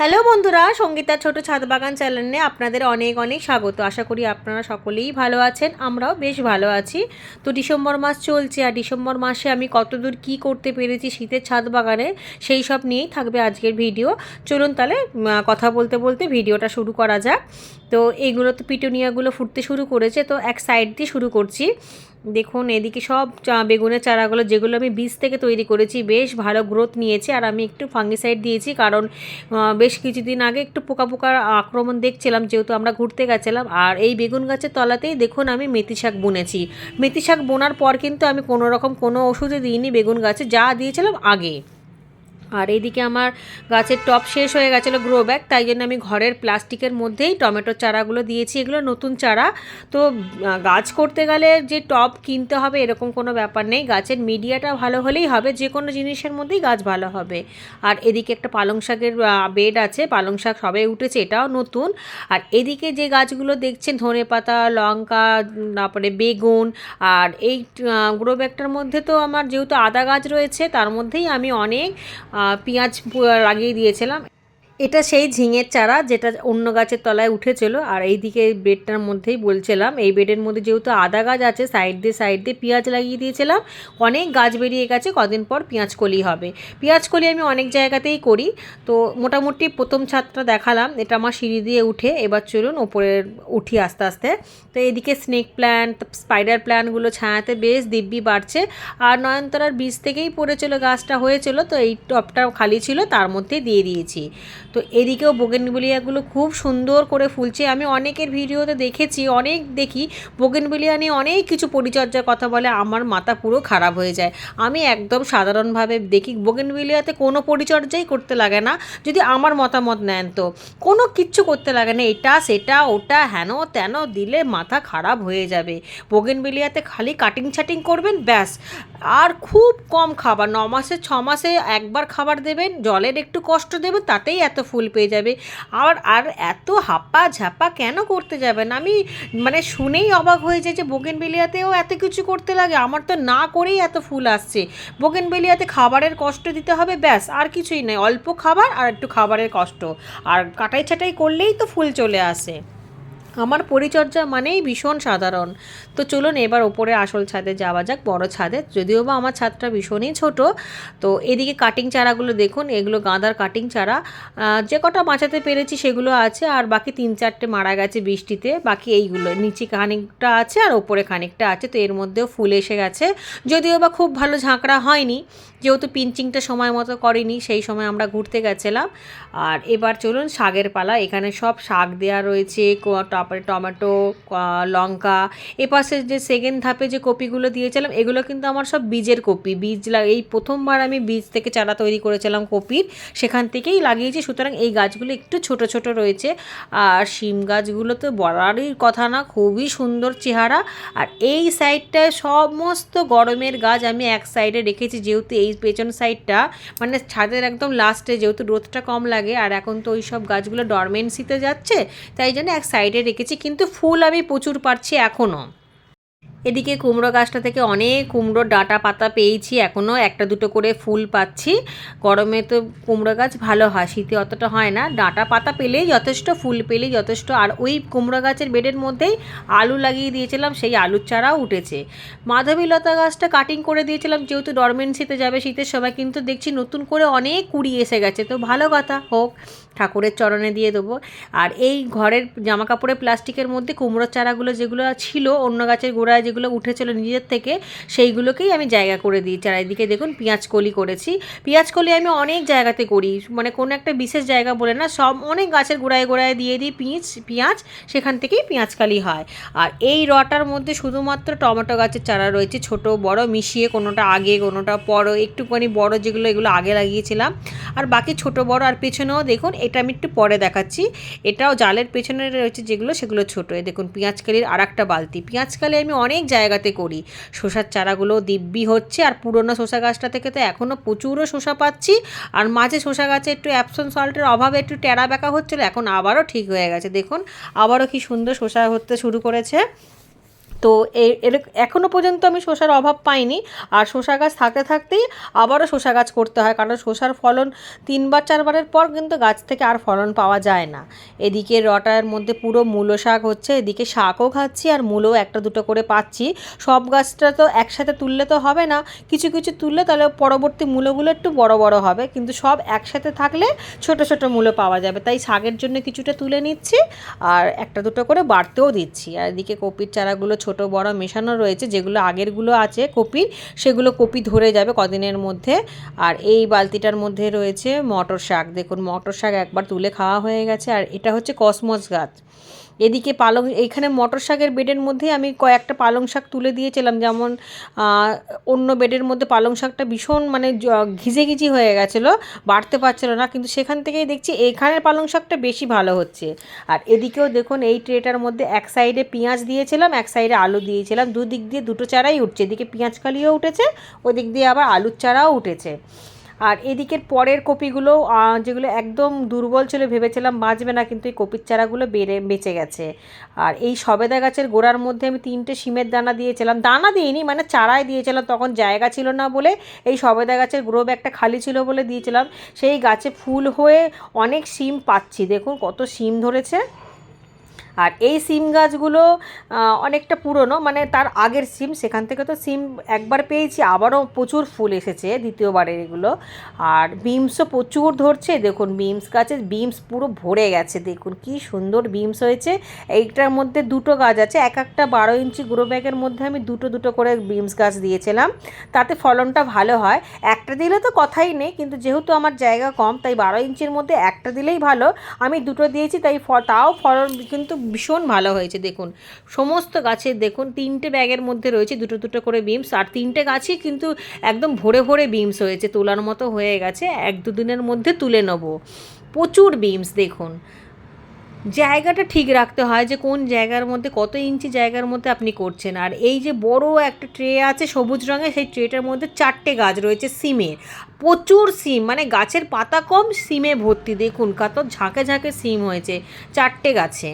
Hello বন্ধুরা, সঙ্গীতা ছোট ছাদ বাগান চ্যানেলে আপনাদের অনেক অনেক স্বাগত। আশা করি আপনারা সকলেই ভালো আছেন, আমরাও বেশ ভালো আছি। তো ডিসেম্বর মাস চলছে, আর ডিসেম্বর মাসে আমি কতদূর কি করতে পেরেছি শীতের ছাদ বাগানে, সেই সব নিয়েই থাকবে আজকের ভিডিও। চলুন তাহলে কথা বলতে বলতে ভিডিওটা শুরু করা যাক। তো এইগুলো তো পিটুনিয়াগুলো ফুটতে শুরু করেছে, তো এক সাইড দিয়ে শুরু করছি। দেখুন, এদিকে সব চা- বেগুনের চারাগুলো যেগুলো আমি বীজ থেকে তৈরি করেছি, বেশ ভালো গ্রোথ নিয়েছে। আর আমি একটু ফাঙ্গিসাইড দিয়েছি কারণ বেশ কিছুদিন আগে একটু পোকা পোকার আক্রমণ দেখছিলাম, যেহেতু আমরা ঘুরতে গেছিলাম। আর এই বেগুন গাছের তলাতেই দেখুন, আমি মেথি শাক বুনেছি। মেথি শাক বোনার পর কিন্তু আমি কোনো রকম কোনো ওষুধে দিইনি বেগুন গাছে, যা দিয়েছিলাম আগে। আর এইদিকে আমার গাছের টপ শেষ হয়ে গেছিল গ্রো ব্যাগ তাই জন্য আমি ঘরের প্লাস্টিকের মধ্যেই টমেটোর চারাগুলো দিয়েছি। এগুলো নতুন চারা। তো গাছ করতে গেলে যে টপ কিনতে হবে এরকম কোনো ব্যাপার নেই। গাছের মিডিয়াটা ভালো হলেই হবে যে কোনো জিনিসের মধ্যেই গাছ ভালো হবে। আর এদিকে একটা পালং শাকের বেড আছে, পালং শাক সবে উঠেছে, এটাও নতুন। আর এদিকে যে গাছগুলো দেখছেন, ধনে পাতা, লঙ্কা, তারপরে বেগুন, আর এই গ্রো ব্যাগটার মধ্যে তো আমার যেহেতু আদা গাছ রয়েছে, তার মধ্যেই আমি অনেক পেঁয়াজ লাগিয়ে দিয়েছিলাম। এটা সেই ঝিঙের চারা যেটা অন্য গাছের তলায় উঠেছিল, আর এইদিকে এই বেডটার মধ্যেই বলছিলাম, এই বেডের মধ্যে যেহেতু আদা গাছ আছে সাইড দিয়ে সাইড দিয়ে পেঁয়াজ লাগিয়ে দিয়েছিলাম, অনেক গাছ বেরিয়ে গেছে, কদিন পর পেঁয়াজ কলি হবে। পেঁয়াজ কলি আমি অনেক জায়গাতেই করি, তো মোটামুটি প্রথম ছাদটা দেখালাম, এটা আমার সিঁড়ি দিয়ে উঠে, এবার চলুন ওপরে উঠি আস্তে আস্তে। তো এদিকে স্নেক প্ল্যান্ট স্পাইডার প্ল্যান্টগুলো ছায়াতে বেশ দিব্যি বাড়ছে, আর নয়নতারার বীজ থেকেই পড়েছিল, গাছটা হয়েছিল, তো এই টপটাও খালি ছিল, তার মধ্যেই দিয়ে দিয়েছি। তো এদিকেও বোগেনবেলিয়াগুলো খুব সুন্দর করে ফুলছে। আমি অনেকের ভিডিওতে দেখেছি, অনেক দেখি, বোগেনবেলিয়া নিয়ে অনেক কিছু পরিচর্যার কথা বলে আমার মাথা পুরো খারাপ হয়ে যায়। আমি একদম সাধারণভাবে দেখি, বোগেনবেলিয়াতে কোনো পরিচর্যাই করতে লাগে না, যদি আমার মতামত নেন তো। কোনো কিচ্ছু করতে লাগে না, এটা, সেটা, ওটা, হেন, তেন, দিলে মাথা খারাপ হয়ে যাবে। বোগেনবেলিয়াতে খালি কাটিং ছাটিং করবেন, ব্যাস। আর খুব কম খাবার, ন মাসে, ছ মাসে একবার খাবার দেবেন, জলের একটু কষ্ট দেবেন, তাতেই এত ফুল পেয়ে যাবে। আর আর এত হাপ্পা ঝাপা কেন করতে যাবেন আমি মানে শুনেই অবাক হয়ে যায় যে বোগেনবেলিয়াতেও এত কিছু করতে লাগে। আমার তো না করেই এত ফুল আসছে। বোগেনবেলিয়াতে খাবারের কষ্ট দিতে হবে, ব্যাস, আর কিছুই নেই অল্প খাবার আর একটু খাবারের কষ্ট। আর কাটাই ছাটাই করলেই তো ফুল চলে আসে। আমার পরিচর্যা মানেই ভীষণ সাধারণ। তো চলুন এবার ওপরে আসল ছাদে যাওয়া যাক, বড় ছাদে। যদিও বা আমার ছাদটা ভীষণই ছোট, তো এদিকে কাটিং চারাগুলো দেখুন, এগুলো গাঁদার কাটিং চারা। যে কটা বাঁচাতে পেরেছি সেগুলো আছে, আর বাকি তিন চারটে মারা গেছে বৃষ্টিতে। বাকি এইগুলো, নিচে খানিকটা আছে আর ওপরে খানিকটা আছে, তো এর মধ্যেও ফুল এসে গেছে। যদিও বা খুব ভালো ঝাঁকড়া হয়নি যেহেতু পিঞ্চিংটা সময় মতো করিনি, সেই সময় আমরা ঘুরতে গেছিলাম। আর এবার চলুন শাকের পালা, এখানে সব শাক দেওয়া রয়েছে তারপরে টমেটো লঙ্কা। এপাশে যে সেকেন্ড ধাপে যে কপিগুলো দিয়েছিলাম, এগুলো কিন্তু আমার সব বীজের কপি। বীজ এই প্রথমবার আমি বীজ থেকে চারা তৈরি করেছিলাম কপির। সেখান থেকেই লাগিয়েছি, সুতরাং এই গাছগুলো একটু ছোট ছোট রয়েছে। আর শিম গাছগুলো তো বলারই কথা না, খুবই সুন্দর চেহারা। আর এই সাইডটায় সমস্ত গরমের গাছ আমি এক সাইডে রেখেছি, যেহেতু এই পেছন সাইডটা মানে ছাদের একদম লাস্টে যেহেতু রোদটা কম লাগে, আর এখন তো ওই সব গাছগুলো ডরমেন্সিতে যাচ্ছে, তাই জন্য এক সাইডে রেখেছি, কিন্তু ফুল আমি প্রচুর পাচ্ছি এখনও এদিকে কুমড়ো গাছটা থেকে অনেক কুমড়ো ডাঁটা পাতা পেয়েছি এখনও একটা দুটো করে ফুল পাচ্ছি। গরমে তো কুমড়ো গাছ ভালো হয়, শীতে অতটা হয় না। ডাঁটা পাতা পেলেই যথেষ্ট, ফুল পেলেই যথেষ্ট। আর ওই কুমড়ো গাছের বেডের মধ্যেই আলু লাগিয়ে দিয়েছিলাম, সেই আলুর চারাও উঠেছে। মাধবীলতা গাছটা কাটিং করে দিয়েছিলাম, যেহেতু ডরমেন্সিতে যাবে শীতের সময়, কিন্তু দেখছি নতুন করে অনেক কুড়ি এসে গেছে, তো ভালো কথা, হোক। ঠাকুরের চরণে দিয়ে দেবো। আর এই ঘরের জামা কাপড়ের প্লাস্টিকের মধ্যে কুমড়োর চারাগুলো যেগুলো ছিল, অন্য গাছের গোড়ায় যেগুলো উঠেছিল নিজের থেকে, সেইগুলোকেই আমি জায়গা করে দিই। চারিদিকে দেখুন পেঁয়াজ কলি করেছি। পেঁয়াজ কলি আমি অনেক জায়গাতে করি মানে কোনো একটা বিশেষ জায়গা বলে না, সব অনেক গাছের গোড়ায় গোড়ায় দিয়ে দিই পিঁচ, পেঁয়াজ, সেখান থেকেই পেঁয়াজ কালি হয়। আর এই রটার মধ্যে শুধুমাত্র টমেটো গাছের চারা রয়েছে, ছোট, বড়, মিশিয়ে কোনোটা আগে, কোনোটা পরও একটুখানি বড় যেগুলো, এগুলো আগে লাগিয়েছিলাম। আর বাকি ছোট, বড়, আর পেছনেও দেখুন এটা আমি একটু পরে দেখাচ্ছি। এটাও জালের পেছনে রয়েছে যেগুলো, সেগুলো ছোটো। দেখুন, পেঁয়াজকালির আর একটা বালতি। পেঁয়াজকালি আমি অনেক জায়গাতে করি। শসার চারাগুলো দিব্যি হচ্ছে, আর পুরনো শসা গাছটা থেকে তো এখনও প্রচুরও শসা পাচ্ছি। আর মাঝে শসা গাছে একটু অ্যাপসন সল্টের অভাবে একটু টেরা বেঁকা হচ্ছিল, এখন আবারও ঠিক হয়ে গেছে। দেখুন, আবারও কি সুন্দর শসা হতে শুরু করেছে। তো এখনও পর্যন্ত আমি শসার অভাব পাইনি। আর শসা গাছ থাকতে থাকতেই আবারও শসা গাছ করতে হয়, কারণ শসার ফলন তিনবার, চারবারের পর কিন্তু গাছ থেকে আর ফলন পাওয়া যায় না। এদিকে রটার মধ্যে পুরো মূলো শাক হচ্ছে, এদিকে শাকও খাচ্ছি আর মূলো একটা দুটো করে পাচ্ছি। সব গাছটা তো একসাথে তুললে তো হবে না, কিছু কিছু তুললে তাহলে পরবর্তী মূলোগুলো একটু বড় বড় হবে, কিন্তু সব একসাথে থাকলে ছোট ছোট মূলো পাওয়া যাবে। তাই শাকের জন্য কিছুটা তুলে নিচ্ছি আর একটা দুটো করে বাড়তেও দিচ্ছি। আর এদিকে কপির চারাগুলো ছোট বড় মেশানো রয়েছে, যেগুলো আগেরগুলো আছে কপি সেগুলো কপি ধরে যাবে কদিনের মধ্যে। আর এই বালতিটার মধ্যে রয়েছে মটর শাক দেখুন মটর শাক একবার তুলে খাওয়া হয়ে গেছে। আর এটা হচ্ছে কসমস গাছ। এদিকে পালং এইখানে মটর শাকের বেডের মধ্যে আমি কয়েকটা পালং শাক তুলে দিয়েছিলাম। যেমন অন্য বেডের মধ্যে পালং শাকটা ভীষণ মানে ঘিজে ঘিজি হয়ে গেছিল, বাড়তে পারছিল না। কিন্তু সেখান থেকেই দেখছি এখানের পালং শাকটা বেশি ভালো হচ্ছে। আর এদিকেও দেখুন, এই ট্রেটার মধ্যে এক সাইডে পেঁয়াজ দিয়েছিলাম, এক সাইডে আলু দিয়েছিলাম। দুদিক দিয়ে দুটো চারাই উঠছে। এদিকে পেঁয়াজ কালিও উঠেছে, ওদিক দিয়ে আবার আলুর চারাও উঠেছে। আর এদিকের পরের কপিগুলো যেগুলো একদম দুর্বল ছিল, ভেবেছিলাম বাঁচবে না, কিন্তু এই কপির চারাগুলো বেড়ে, বেঁচে গেছে। আর এই সবেদা গাছের গোড়ার মধ্যে আমি তিনটে সিমের দানা দিয়েছিলাম। দানা দিইনি মানে চারাই দিয়েছিলাম, তখন জায়গা ছিল না বলে এই সবেদা গাছের গ্রো ব্যাগটা খালি ছিল বলে দিয়েছিলাম। সেই গাছে ফুল হয়ে অনেক সিম পাচ্ছি। দেখুন কত সিম ধরেছে। আর এই সিম গাছগুলো অনেকটা পুরনো মানে তার আগের সিম, সেখান থেকে তো সিম একবার পেয়েছি, আবারও প্রচুর ফুল এসেছে দ্বিতীয়বারের এগুলো। আর বিমসও প্রচুর ধরছে, দেখুন বিমস গাছে বিমস পুরো ভরে গেছে, দেখুন কি সুন্দর বিমস হয়েছে। এইটার মধ্যে দুটো গাছ আছে, এক একটা বারো ইঞ্চি গ্রো ব্যাগের মধ্যে আমি দুটো দুটো করে বিমস গাছ দিয়েছিলাম, তাতে ফলনটা ভালো হয়। একটা দিলে তো কথাই নেই, কিন্তু যেহেতু আমার জায়গা কম, তাই বারো ইঞ্চির মধ্যে একটা দিলেই ভালো। আমি দুটো দিয়েছি, তাই তাও ফলন কিন্তু ভীষণ ভালো হয়েছে, দেখুন। সমস্ত গাছের, দেখুন, তিনটে ব্যাগের মধ্যে রয়েছে দুটো দুটো করে বিমস আর তিনটে গাছই কিন্তু একদম ভরে ভরে বিমস হয়েছে, তোলার মতো হয়ে গেছে, এক দুদিনের মধ্যে তুলে নেব। প্রচুর বিমস দেখুন। জায়গাটা ঠিক রাখতে হয় যে কোন জায়গার মধ্যে, কত ইঞ্চি জায়গার মধ্যে আপনি করছেন। আর এই যে বড় একটা ট্রে আছে সবুজ রঙের, সেই ট্রেটার মধ্যে চারটে গাছ রয়েছে সিমের প্রচুর সিম মানে গাছের পাতা কম, সিমে ভর্তি, দেখুন, কত ঝাঁকে ঝাঁকে সিম হয়েছে চারটে গাছে।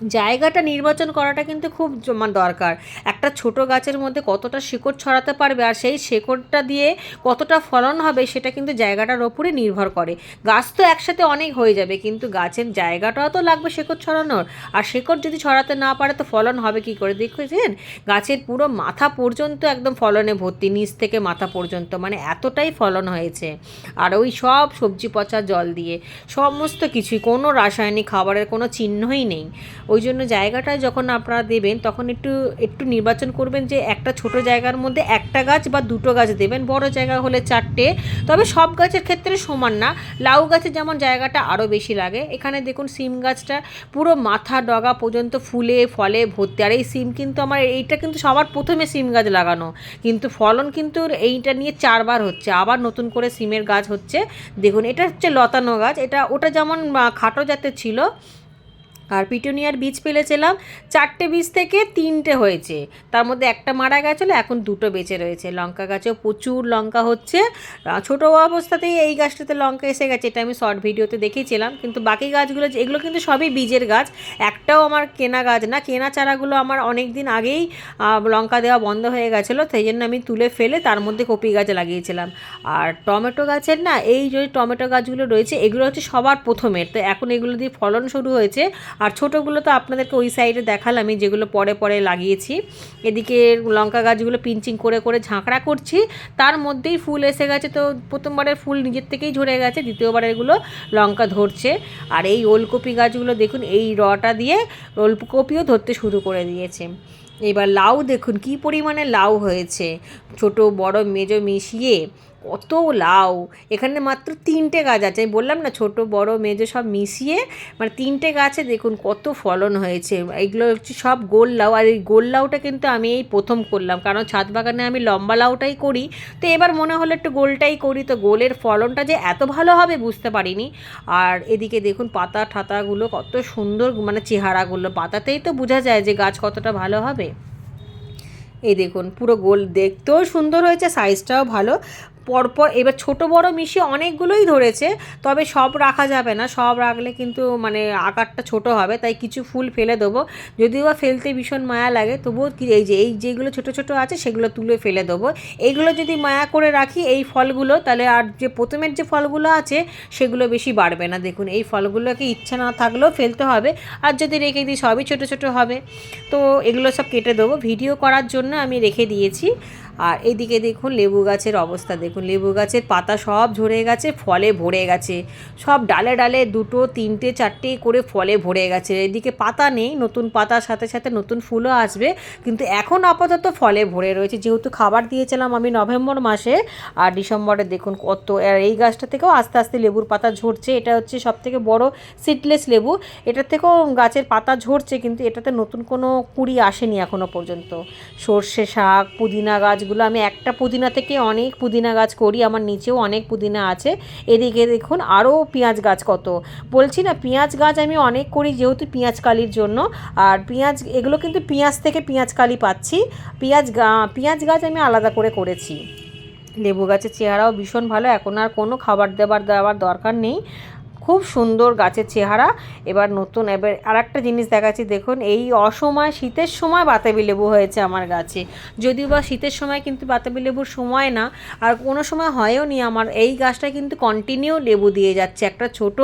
জায়গাটা নির্বাচন করাটা কিন্তু খুব মানে দরকার। একটা ছোট গাছের মধ্যে কতটা শিকড় ছড়াতে পারবে আর সেই শিকড়টা দিয়ে কতটা ফলন হবে সেটা কিন্তু জায়গাটার ওপরে নির্ভর করে। গাছ তো একসাথে অনেক হয়ে যাবে, কিন্তু গাছের জায়গাটাও তো লাগবে শিকড় ছড়ানোর। আর শিকড় যদি ছড়াতে না পারে তো ফলন হবে কি করে? দেখেছেন? গাছের পুরো মাথা পর্যন্ত একদম ফলনে ভর্তি, নিচ থেকে মাথা পর্যন্ত। মানে এতটাই ফলন হয়েছে। আর ওই সব সবজি পচা জল দিয়ে, সমস্ত কিছুই। কোনো রাসায়নিক খাবারের কোনো চিহ্নই নেই। ওই জন্য জায়গাটা যখন আপনারা দেবেন, তখন একটু একটু নির্বাচন করবেন যে একটা ছোট জায়গার মধ্যে একটা গাছ বা দুটো গাছ দেবেন। বড় জায়গা হলে চারটে। তবে সব গাছের ক্ষেত্রে সমান না। লাউ গাছে যেমন জায়গাটা আরও বেশি লাগে। এখানে দেখুন সিম গাছটা পুরো মাথা ডগা পর্যন্ত ফুলে, ফলে ভর্তি। আর এই সিম কিন্তু আমার, এইটা কিন্তু সবার প্রথমে সিম গাছ লাগানো। কিন্তু ফলন কিন্তু এইটা নিয়ে চারবার হচ্ছে। আবার নতুন করে সিমের গাছ হচ্ছে। দেখুন, এটা হচ্ছে লতানো গাছ। এটা, ওটা যেমন খাটো জাতের ছিল আর পিটুনিয়ার বীজ ফেলেছিলাম, চারটে বীজ থেকে তিনটে হয়েছে। তার মধ্যে একটা মারা গেছিল, এখন দুটো বেঁচে রয়েছে। লঙ্কা গাছেও প্রচুর লঙ্কা হচ্ছে। ছোটো অবস্থাতেই এই গাছটাতে লঙ্কা এসে গেছে, এটা আমি শর্ট ভিডিওতে দেখেছিলাম কিন্তু বাকি গাছগুলো, এগুলো কিন্তু সবই বীজের গাছ। একটাও আমার কেনা গাছ না, কেনা চারাগুলো আমার অনেক দিন আগেই লঙ্কা দেওয়া বন্ধ হয়ে গেছিল। সেই জন্য আমি তুলে ফেলে তার মধ্যে কপি গাছ লাগিয়েছিলাম। আর টমেটো গাছের না, এই যে টমেটো গাছগুলো রয়েছে, এগুলো হচ্ছে সবার প্রথমের। তো এখন এগুলো দিয়ে ফলন শুরু হয়েছে। আর ছোটোগুলো তো আপনাদেরকে ওই সাইডে দেখালামই, যেগুলো পরে পরে লাগিয়েছি। এদিকে লঙ্কা গাছগুলো পিঞ্চিং করে করে ঝাঁকড়া করছি। তার মধ্যেই ফুল এসে গেছে তো প্রথমবারের ফুল নিজের থেকেই ঝরে গেছে, দ্বিতীয়বারের এগুলো লঙ্কা ধরছে। আর এই ওলকপি গাছগুলো দেখুন, এই রটা দিয়ে ওলকপিও ধরতে শুরু করে দিয়েছে। এবার লাউ দেখুন, কি পরিমাণে লাউ হয়েছে। ছোট, বড়, মেজো মিশিয়ে কত লাউ। এখানে মাত্র তিনটে গাছ আছে। আমি বললাম না, ছোট, বড়, মেজো সব মিশিয়ে মানে তিনটে গাছে দেখুন কত ফলন হয়েছে। এগুলো হচ্ছে সব গোল লাউ। আর এই গোল লাউটা কিন্তু আমি এই প্রথম করলাম। কারণ ছাদ বাগানে আমি লম্বা লাউটাই করি। তো এবার মনে হলো একটু গোলটাই করি। তো গোলের ফলনটা যে এত ভালো হবে বুঝতে পারিনি। আর এদিকে দেখুন পাতা ঠাতাগুলো কত সুন্দর মানে চেহারাগুলো। পাতাতেই তো বোঝা যায় যে গাছ কতটা ভালো হবে। এই দেখুন পুরো গোল দেখতেও সুন্দর হয়েছে সাইজটাও ভালো। পরপর, এবার ছোট বড় মিশিয়ে অনেকগুলোই ধরেছে, তবে সব রাখা যাবে না। সব রাখলে কিন্তু মানে আকারটা ছোট হবে, তাই কিছু ফুল ফেলে দেবো। যদিও বা ফেলতে ভীষণ মায়া লাগে, তবুও এই যে, এই যেগুলো ছোট ছোট আছে, সেগুলো তুলে ফেলে দেবো। এইগুলো যদি মায়া করে রাখি, এই ফলগুলো, তাহলে আর যে প্রথমের যে ফলগুলো আছে, সেগুলো বেশি বাড়বে না। দেখুন, এই ফলগুলোকে ইচ্ছা না থাকলেও ফেলতে হবে, আর যদি রেখে দিই, সবই ছোট ছোট হবে। তো এগুলো সব কেটে দেবো। ভিডিও করার জন্য আমি রেখে দিয়েছি। আর এদিকে দেখুন লেবু গাছের অবস্থা, দেখুন লেবু গাছের পাতা সব ঝরে গেছে, ফলে ভরে গেছে। সব ডালে ডালে দুটো, তিনটে, চারটে করে ফলে ভরে গেছে। এদিকে পাতা নেই, নতুন পাতার সাথে সাথে নতুন ফুলও আসবে, কিন্তু এখন আপাতত ফলে ভরে রয়েছে। যেহেতু খাবার দিয়েছিলাম আমি নভেম্বর মাসে, আর ডিসেম্বরে দেখুন কত এই গাছটা থেকেও আস্তে আস্তে লেবুর পাতা ঝরছে। এটা হচ্ছে সব থেকে বড় সিডলেস লেবু। এটার থেকেও গাছের পাতা ঝরছে, কিন্তু এটাতে নতুন কোনো কুড়ি আসেনি এখনও পর্যন্ত। সর্ষে শাক, পুদিনা গাছগুলো আমি একটা পুদিনা থেকে অনেক পুদিনা গাছ করি, আমার নিচেও অনেক পুদিনা আছে। এদিকে দেখুন আরও পেঁয়াজ গাছ কত। বলছি না, পেঁয়াজ গাছ আমি অনেক করি যেহেতু পেঁয়াজ কালির জন্য। আর পেঁয়াজ, এগুলো কিন্তু পেঁয়াজ থেকে পেঁয়াজ কালি পাচ্ছি। পেঁয়াজ গা- পেঁয়াজ গাছ আমি আলাদা করে করেছি। লেবু গাছের চেহারাও ভীষণ ভালো, এখন আর কোনো খাবার দেবার দেওয়ার দরকার নেই। খুব সুন্দর গাছের চেহারা। এবার নতুন, এবার আর একটা জিনিস দেখাচ্ছি। দেখুন, এই অসময়, শীতের সময় বাতাবি লেবু হয়েছে আমার গাছে। যদিও বা শীতের সময় কিন্তু বাতাবি লেবুর সময় না, আর কোনো সময় হয়ও নি আমার। এই গাছটা কিন্তু কন্টিনিউ লেবু দিয়ে যাচ্ছে। একটা ছোট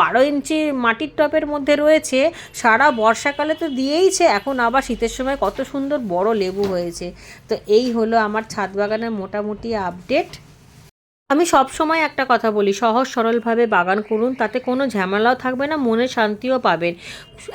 বারো ইঞ্চি মাটির টপের মধ্যে রয়েছে। সারা বর্ষাকালে তো দিয়েইছে, এখন আবার শীতের সময় কত সুন্দর বড় লেবু হয়েছে। তো এই হলো আমার ছাদ বাগানের মোটামুটি আপডেট আমি সব সময় একটা কথা বলি, সহজ সরলভাবে বাগান করুন, তাতে কোনো ঝামেলাও থাকবে না, মনে শান্তিও পাবেন।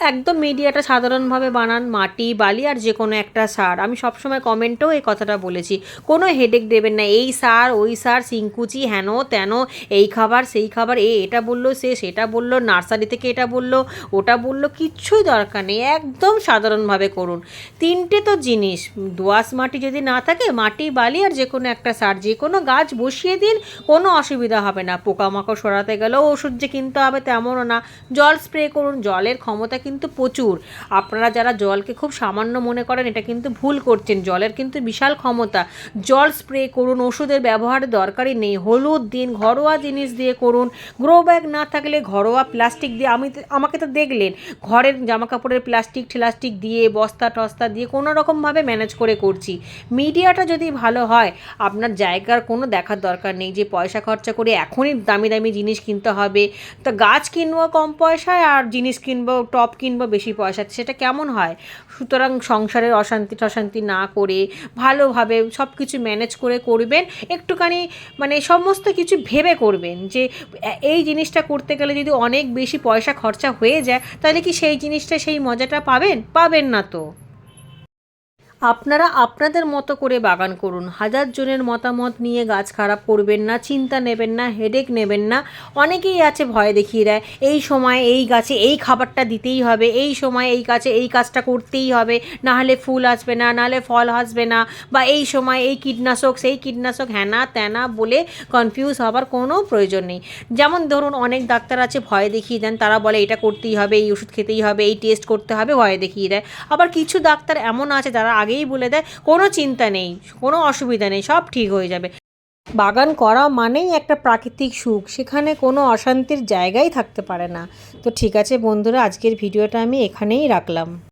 একদম মিডিয়াটা সাধারণভাবে বানান, মাটি, বালি আর যে কোনো একটা সার। আমি সবসময় কমেন্টেও এই কথাটা বলেছি। কোনো হেডেক দেবেন না, এই সার, ওই সার সিংকুচি হেন, তেন, এই খাবার, সেই খাবার, এ এটা বলল, সে সেটা বলল, নার্সারি থেকে এটা বলল, ওটা বলল, কিচ্ছুই দরকার নেই, একদম সাধারণভাবে করুন। তিনটে তো জিনিস, দোআঁশ মাটি যদি না থাকে, মাটি, বালি আর যে কোনো একটা সার যে কোনো গাছ বসিয়ে দিন কোনো অসুবিধা হবে না। পোকামাকড় সরাতে গেলেও ওষুধ যে কিনতে হবে তেমনও না। জল স্প্রে করুন, জলের ক্ষমতা কিন্তু প্রচুর। আপনারা যারা জলকে খুব সামান্য মনে করেন, এটা কিন্তু ভুল করছেন। জলের কিন্তু বিশাল ক্ষমতা। জল স্প্রে করুন, ওষুধের ব্যবহার দরকারই নেই। হলুদ দিন, ঘরোয়া জিনিস দিয়ে করুন। গ্রো ব্যাগ না থাকলে ঘরোয়া প্লাস্টিক দিয়ে, আমি আমাকে তো দেখলেন। ঘরের জামা কাপড়ের প্লাস্টিক, ঠেলাস্টিক দিয়ে, বস্তা টস্তা দিয়ে কোনো রকমভাবে ম্যানেজ করে করছি। মিডিয়াটা যদি ভালো হয়, আপনার জায়গার কোনো দেখার দরকার নেই। যে পয়সা খরচা করে এখনই দামি দামি জিনিস কিনতে হবে। তা গাছ কিনবো কম পয়সায় আর জিনিস কিনবো টপ কিনবো বেশি পয়সা সেটা কেমন হয়? সুতরাং সংসারের অশান্তি টশান্তি না করে ভালোভাবে সব কিছু ম্যানেজ করে করবেন, একটুখানি মানে সমস্ত কিছু ভেবে করবেন যে এই জিনিসটা করতে গেলে যদি অনেক বেশি পয়সা খরচা হয়ে যায়, তাহলে কি সেই জিনিসটা সেই মজাটা পাবেন? পাবেন না তো। আপনারা আপনাদের মতো করে বাগান করুন। হাজার জনের মতামত নিয়ে গাছ খারাপ করবেন না, চিন্তা নেবেন না হেডেক নেবেন না। অনেকেই আছে ভয় দেখিয়ে দেয়, এই সময় এই গাছে এই খাবারটা দিতেই হবে, এই সময় এই গাছে এই কাজটা করতেই হবে, না হলে ফুল আসবে না নাহলে ফল আসবে না, বা এই সময় এই কীটনাশক, সেই কীটনাশক হ্যানা ত্যানা বলে কনফিউজ হবার কোনো প্রয়োজন নেই। যেমন ধরুন অনেক ডাক্তার আছে ভয় দেখিয়ে দেন, তারা বলে এটা করতেই হবে, এই ওষুধ খেতেই হবে, এই টেস্ট করতে হবে, ভয় দেখিয়ে দেয়। আবার কিছু ডাক্তার এমন আছে যারা আগেই বলে দেয়, কোনো চিন্তা নেই, কোনো অসুবিধা নেই, সব ঠিক হয়ে যাবে। বাগান করা মানেই একটা প্রাকৃতিক সুখ, সেখানে কোনো অশান্তির জায়গাই থাকতে পারে না। তো ঠিক আছে বন্ধুরা, আজকের ভিডিওটা আমি এখানেই রাখলাম।